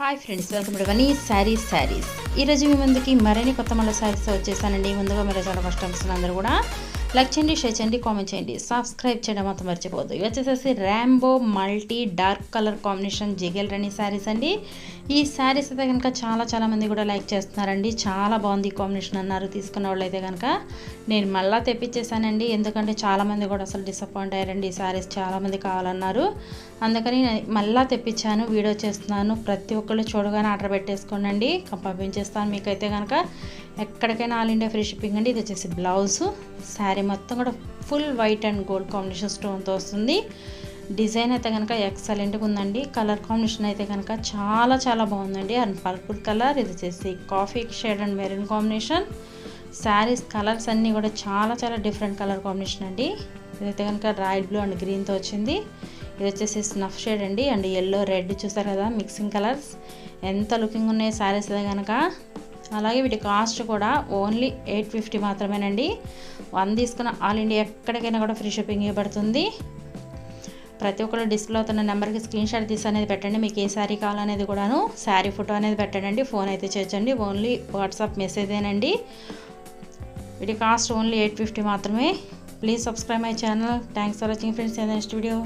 Hi friends welcome to Vani saris saris ఈరోజు మీ ముందుకి మరిన్ని కొత్త మళ్ళీ శారీస్ వచ్చేసానండి. ముందుగా మీరు చాలా ఫస్ట్ అందరూ కూడా లైక్ చేయండి షేర్ చేయండి కామెంట్ చేయండి. సబ్స్క్రైబ్ చేయడం మాత్రం మర్చిపోవద్దు. ఇవి వచ్చేసేసి rainbow multi dark colour combination జిగెల్ రని శారీస్ అండి. ఈ శారీస్ అయితే కనుక చాలా చాలా మంది కూడా లైక్ చేస్తున్నారండి. చాలా బాగుంది ఈ కాంబినేషన్ అన్నారు తీసుకున్న వాళ్ళు అయితే కనుక. నేను మళ్ళీ తెప్పించేసానండి ఎందుకంటే చాలామంది కూడా అసలు డిసప్పాయింట్ అయ్యారండి ఈ శారీస్ చాలామంది కావాలన్నారు. అందుకని నేను మళ్ళా తెప్పించాను వీడియో చేస్తున్నాను. ప్రతి ఒక్కళ్ళు చూడగానే ఆర్డర్ పెట్టేసుకోండి పంపించేస్తాను మీకైతే కనుక. ఎక్కడికైనా ఆల్ ఇండియా ఫ్రీ షిప్పింగ్ అండి. ఇది వచ్చేసి బ్లౌజు. శారీ మొత్తం కూడా full white and gold combination స్టోన్తో వస్తుంది. డిజైన్ అయితే కనుక ఎక్సలెంట్గా ఉందండి. కలర్ కాంబినేషన్ అయితే కనుక చాలా చాలా బాగుందండి. అండ్ పర్పుల్ కలర్ ఇది వచ్చేసి coffee shade and maroon combination. Saris colours అన్నీ కూడా చాలా చాలా డిఫరెంట్ కలర్ కాంబినేషన్ అండి. ఇదైతే కనుక రాయల్ బ్లూ అండ్ గ్రీన్తో వచ్చింది. ఇది వచ్చేసి స్నఫ్ షేడ్ అండి. అండ్ ఎల్లో రెడ్ చూసారు కదా మిక్సింగ్ కలర్స్ ఎంత లుకింగ్ ఉన్నాయి శారీస్ అయితే కనుక. అలాగే వీటి కాస్ట్ కూడా ఓన్లీ ఎయిట్ ఫిఫ్టీ మాత్రమేనండి. వన్ తీసుకున్న ఆల్ ఇండియా ఎక్కడికైనా కూడా ఫ్రీ షిప్పింగ్ ఇవ్వబడుతుంది. ప్రతి ఒక్కరు డిస్ప్లే అవుతున్న నెంబర్కి స్క్రీన్ షాట్ తీసి అనేది పెట్టండి. మీకు ఏ శారీ కావాలనేది కూడాను శారీ ఫోటో అనేది పెట్టండి ఫోన్ అయితే చేర్చండి. ఓన్లీ వాట్సాప్ మెసేజేనండి వీటి కాస్ట్ ఓన్లీ ఎయిట్ ఫిఫ్టీ మాత్రమే. Please subscribe my channel. Thanks for watching friends. Next video.